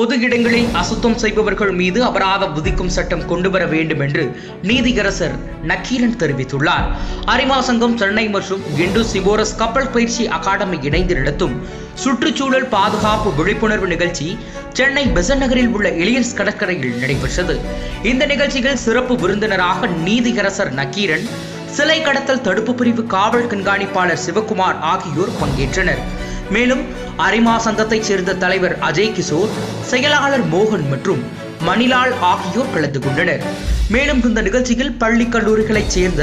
பொது இடங்களில் அசுத்தம் செய்பவர்கள் மீது அபராதம் விதிக்கும் சட்டம் கொண்டுவர வேண்டும் என்று நீதியரசர் நக்கீரன் தெரிவித்துள்ளார். அரிமா சங்கம் சென்னை மற்றும் இண்டு சிபோரஸ் கப்பல் பயிற்சி அகாடமி இணைந்து நடத்தும் சுற்றுச்சூழல் பாதுகாப்பு விழிப்புணர்வு நிகழ்ச்சி சென்னை பெசன் நகரில் உள்ள எலியன்ஸ் கடற்கரையில் நடைபெற்றது. இந்த நிகழ்ச்சியில் சிறப்பு விருந்தினராக நீதியரசர் நக்கீரன் சிலை கடத்தல் தடுப்பு பிரிவு காவல் கண்காணிப்பாளர் சிவகுமார் ஆகியோர் பங்கேற்றனர். மேலும் அரிமா சங்கத்தைச் சேர்ந்த தலைவர் அஜய் கிஷோர் செயலாளர் மோகன் மற்றும் மணிலால் ஆகியோர் கலந்து கொண்டனர். மேலும் இந்த நிகழ்ச்சியில் பள்ளி கல்லூரிகளைச் சேர்ந்த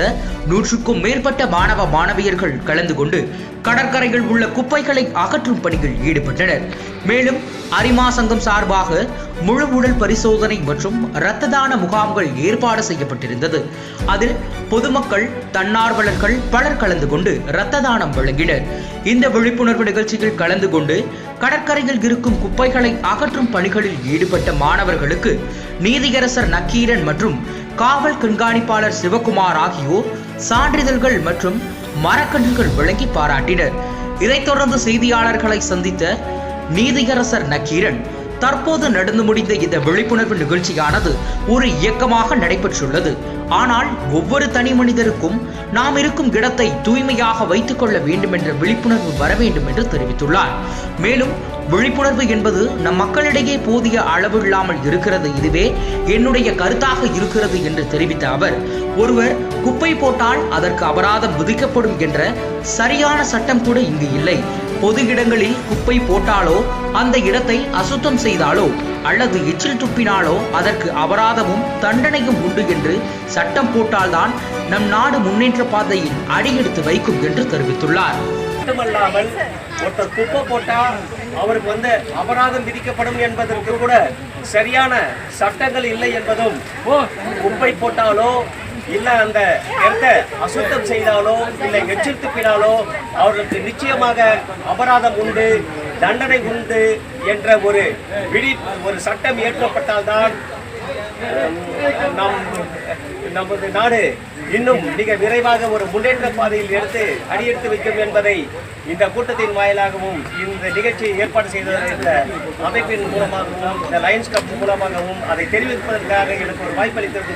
நூற்றுக்கும் மேற்பட்ட மாணவ மாணவியர்கள் கலந்து கொண்டு கடற்கரையில் உள்ள குப்பைகளை அகற்றும் பணியில் ஈடுபட்டனர். மேலும் அரிமா சங்கம் சார்பாக முழு உடல் பரிசோதனை மற்றும் இரத்த தான முகாம்கள் ஏற்பாடு செய்யப்பட்டிருந்தது. அதில் பொதுமக்கள் தன்னார்வலர்கள் பலர் கலந்து கொண்டு இரத்த தானம் வழங்கினர். இந்த விழிப்புணர்வு நிகழ்ச்சியில் கலந்து கொண்டு கடற்கரையில் இருக்கும் குப்பைகளை அகற்றும் பணிகளில் ஈடுபட்ட மாணவர்களுக்கு நீதியரசர் நக்கீரன் மற்றும் காவல் கண்காணிப்பாளர் சிவகுமார் ஆகியோர் சான்றிதழ்கள் மற்றும் மரக்கன்றுகள் வழங்கி பாராட்டினர். இதைத் தொடர்ந்து செய்தியாளர்களை சந்தித்த நீதியரசர் நக்கீரன் தற்போது நடந்து முடிந்த இந்த விழிப்புணர்வு நிகழ்ச்சியானது ஒரு இயக்கமாக நடைபெற்றுள்ளது. ஆனால் ஒவ்வொரு தனி மனிதருக்கும் நாம் இருக்கும் இடத்தை தூய்மையாக வைத்துக் கொள்ள வேண்டும் என்ற விழிப்புணர்வு வர வேண்டும் என்று தெரிவித்துள்ளார். மேலும் விழிப்புணர்வு என்பது நம் மக்களிடையே போதிய அளவு இல்லாமல் இருக்கிறது இதுவே என்னுடைய கருத்தாக இருக்கிறது என்று தெரிவித்த அவர் ஒருவர் குப்பை போட்டால் அதற்கு அபராதம் விதிக்கப்படும் என்ற சரியான சட்டம் கூட இங்கு இல்லை. பொது இடங்களில் குப்பை போட்டாலோ அந்த இடத்தை அசுத்தம் செய்தாலோ அல்லது எச்சில் துப்பினாலோ அதற்கு அபராதமும் தண்டனையும் உண்டு என்று சட்டம் போட்டால்தான் நம் நாடு முன்னேற்ற பாதையில் அடியெடுத்து வைக்கும் என்று தெரிவித்துள்ளார். மட்டுமல்லாமல் ஒருத்தர் குப்பை போட்டா அவருக்கு வந்து அபராதம் விதிக்கப்படும் என்பதற்கு கூட சரியான சட்டங்கள் இல்லை என்பதும் குப்பை போட்டாலோ இல்ல அந்த இடத்தை அசுத்தம் செய்தாலோ இல்லை எச்சில் துப்பினாலோ அவர்களுக்கு நிச்சயமாக அபராதம் உண்டு. தண்டனை உண்டு என்ற ஒரு விழி ஒரு சட்டம் இயற்றப்பட்டால்தான் நம் நமது நாடு இன்னும் மிக விரைவாக ஒரு முன்னேற்ற பாதையில் எடுத்து அடியெடுத்து வைக்கும் என்பதை இந்த கூட்டத்தின் வாயிலாகவும் இந்த நிகழ்ச்சியை ஏற்பாடு செய்த இந்த அமைப்பின் மூலமாகவும் இந்த லயன்ஸ் கப் மூலமாகவும் அதை தெரிவிப்பதற்காக எனக்கு ஒரு வாய்ப்பளித்தது